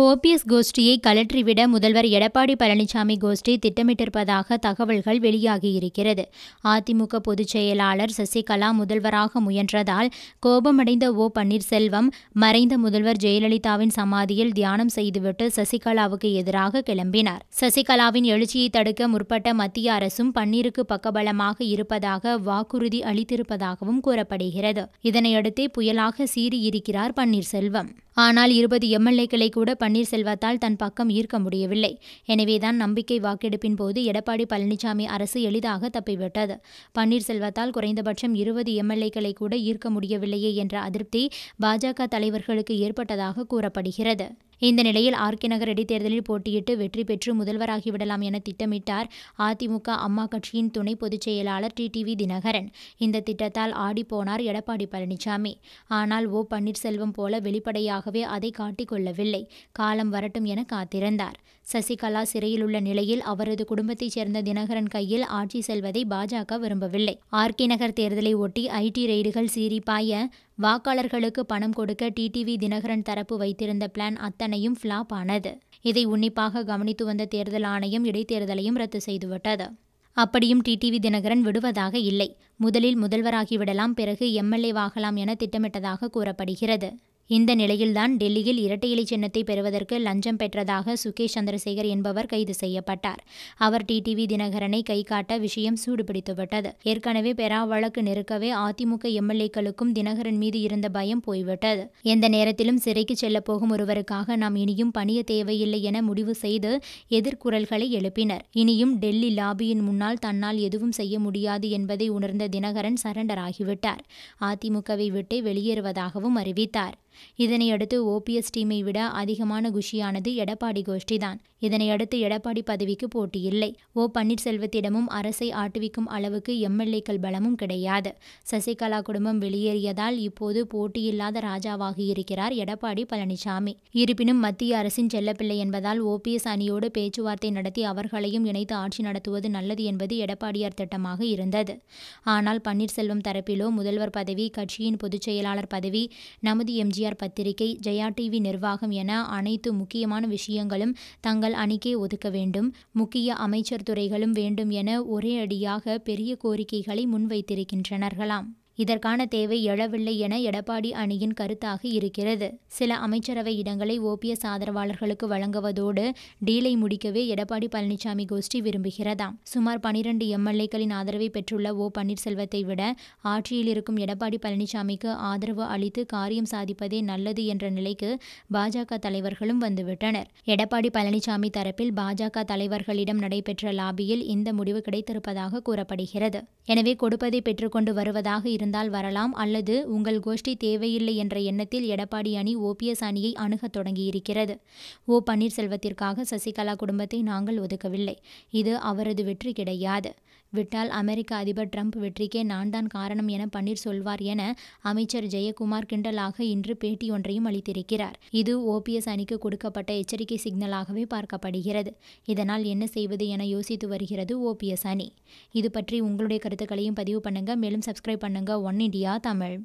OPS கோஷ்டியை கலற்றிவிட முதல்வர் எடப்பாடி பழனிசாமி கோஷ்டி திட்டமிட்டிருப்பதாக தகவல்கள் வெளியாகியிருக்கிறது. அதிமுக பொதுச் செயலாளர் சசிகலா முதல்வராக முயன்றதால் கோபமடைந்த ஓ பன்னீர்செல்வம் மறைந்த முதல்வர் ஜெயலலிதாவின் சமாதியில் தியானம் செய்துவிட்டு சசிகலாவுக்கு எதிராக கிளம்பினார். சசிகலாவின் எழுச்சியை தடுக்க முற்பட்ட மத்திய அரசும் பன்னீருக்கு பக்கபலமாக இருப்பதாக வாக்குறுதி அளித்திருப்பதாகவும் கூறப்படுகிறது. இதனையடுத்தே புயலாக சீறியிருக்கிறார் பன்னீர்செல்வம். ஆனால் இருபது எம்எல்ஏக்களை கூட பன்னீர்செல்வத்தால் தன் பக்கம் ஈர்க்க முடியவில்லை. எனவேதான் நம்பிக்கை வாக்கெடுப்பின் போது எடப்பாடி பழனிசாமி அரசு எளிதாக தப்பிவிட்டது. பன்னீர்செல்வத்தால் குறைந்தபட்சம் இருபது எம்எல்ஏக்களை கூட ஈர்க்க முடியவில்லையே என்ற அதிருப்தி பாஜக தலைவர்களுக்கு ஏற்பட்டதாக கூறப்படுகிறது. இந்த நிலையில் ஆர்கே நகர் இடைத்தேர்தலில் போட்டியிட்டு வெற்றி பெற்று முதல்வராகிவிடலாம் என திட்டமிட்டார் அதிமுக அம்மா கட்சியின் துணை பொதுச் செயலாளர் டிடிவி தினகரன். இந்த திட்டத்தால் ஆடிப்போனார் எடப்பாடி பழனிசாமி. ஆனால் ஓ பன்னீர்செல்வம் போல வெளிப்படையாகவே அதை காட்டிக்கொள்ளவில்லை காலம் வரட்டும் என காத்திருந்தார். சசிகலா சிறையில் உள்ள நிலையில் அவரது குடும்பத்தைச் சேர்ந்த தினகரன் கையில் ஆட்சி செல்வதை பாஜக விரும்பவில்லை. ஆர்கே நகர் தேர்தலை ஒட்டி ஐடி ரெய்டுகள் சீறிப்பாய வாக்காளர்களுக்கு பணம் கொடுக்க டிடிவி தினகரன் தரப்பு வைத்திருந்த பிளான் அத்தனையும் ஃப்ளாப் ஆனது. இதை உன்னிப்பாக கவனித்து வந்த தேர்தல் ஆணையம் இடைத்தேர்தலையும் ரத்து செய்துவிட்டது அப்படியும் டிடிவி தினகரன் விடுவதாக இல்லை. முதலில் முதல்வராகிவிடலாம் பிறகு எம்எல்ஏவாகலாம் என திட்டமிட்டதாக கூறப்படுகிறது. இந்த நிலையில்தான் டெல்லியில் இரட்டை இலை சின்னத்தை பெறுவதற்கு லஞ்சம் பெற்றதாக சுகேஷ் சந்திரசேகர் என்பவர் கைது செய்யப்பட்டார். அவர் டிடிவி தினகரனை கை காட்ட விஷயம் சூடுபிடித்துவிட்டது. ஏற்கனவே பெறா வழக்கு நெருக்கவே அதிமுக எம்எல்ஏக்களுக்கும் தினகரன் மீது இருந்த பயம் போய்விட்டது. எந்த நேரத்திலும் சிறைக்கு செல்ல போகும் ஒருவருக்காக நாம் இனியும் பணிய தேவையில்லை என முடிவு செய்து எதிர்குரல்களை எழுப்பினர். இனியும் டெல்லி லாபியின் முன்னால் தன்னால் எதுவும் செய்ய முடியாது என்பதை உணர்ந்த தினகரன் சரண்டர் ஆகிவிட்டார் அதிமுகவை விட்டு வெளியேறுவதாகவும் அறிவித்தார். இதனையடுத்து ஓபிஎஸ் டீமை விட அதிகமான குஷியானது எடப்பாடி கோஷ்டிதான். இதனையடுத்து எடப்பாடி பதவிக்கு போட்டியில்லை. ஓ பன்னீர்செல்வத்திடமும் அரசை ஆட்டுவிக்கும் அளவுக்கு எம்எல்ஏக்கள் பலமும் கிடையாது. சசிகலா குடும்பம் வெளியேறியதால் இப்போது போட்டியில்லாத ராஜாவாக இருக்கிறார் எடப்பாடி பழனிசாமி. இருப்பினும் மத்திய அரசின் செல்லப்பிள்ளை என்பதால் ஓபிஎஸ் அணியோடு பேச்சுவார்த்தை நடத்தி அவர்களையும் இணைத்து ஆட்சி நடத்துவது நல்லது என்பது எடப்பாடியார் திட்டமாக இருந்தது. ஆனால் பன்னீர்செல்வம் தரப்பிலோ முதல்வர் பதவி கட்சியின் பொதுச் செயலாளர் பதவி நமது எம்ஜி எம்ஜிஆர் பத்திரிகை ஜெயா டிவி நிர்வாகம் என அனைத்து முக்கியமான விஷயங்களும் தங்கள் அணிக்கே ஒதுக்க வேண்டும். முக்கிய அமைச்சர் துறைகளும் வேண்டும் என ஒரே அடியாக பெரிய கோரிக்கைகளை முன்வைத்திருக்கின்றனர்களாம். இதற்கான தேவை எழவில்லை என எடப்பாடி அணியின் கருத்தாக இருக்கிறது. சில அமைச்சரவை இடங்களை ஓபிஎஸ் ஆதரவாளர்களுக்கு வழங்குவதோடு டீலை முடிக்கவே எடப்பாடி பழனிசாமி கோஷ்டி விரும்புகிறதாம் சுமார் பனிரெண்டு எம்எல்ஏக்களின் ஆதரவை பெற்றுள்ள ஓ பன்னீர்செல்வத்தை விட ஆட்சியில் இருக்கும் எடப்பாடி பழனிசாமிக்கு ஆதரவு அளித்து காரியம் சாதிப்பதே நல்லது என்ற நிலைக்கு பாஜக தலைவர்களும் வந்துவிட்டனர். எடப்பாடி பழனிசாமி தரப்பில் பாஜக தலைவர்களிடம் நடைபெற்ற லாபியில் இந்த முடிவு கிடைத்திருப்பதாக கூறப்படுகிறது. எனவே கொடுப்பதை பெற்றுக்கொண்டு வருவதாக இருந்தால் வரலாம் அல்லது உங்கள் கோஷ்டி தேவையில்லை என்ற எண்ணத்தில் எடப்பாடி அணி ஓபிஎஸ் அணியை அணுகத் தொடங்கியிருக்கிறது. ஓ பன்னீர்செல்வத்திற்காக சசிகலா குடும்பத்தை நாங்கள் ஒதுக்கவில்லை. இது அவரது வெற்றி கிடையாது. விட்டால் அமெரிக்க அதிபர் ட்ரம்ப் வெற்றிக்கே நான் தான் காரணம் என பன்னீர் சொல்வார் என அமைச்சர் ஜெயக்குமார் கிண்டலாக இன்று பேட்டியொன்றையும் அளித்திருக்கிறார். இது ஓபிஎஸ் அணிக்கு கொடுக்கப்பட்ட எச்சரிக்கை சிக்னலாகவே பார்க்கப்படுகிறது. இதனால் என்ன செய்வது என யோசித்து வருகிறது ஓபிஎஸ் அணி. இது பற்றி உங்களுடைய கருத்துக்களையும் பதிவு பண்ணுங்க. மேலும் சப்ஸ்கிரைப் பண்ணுங்க. One India Tamil.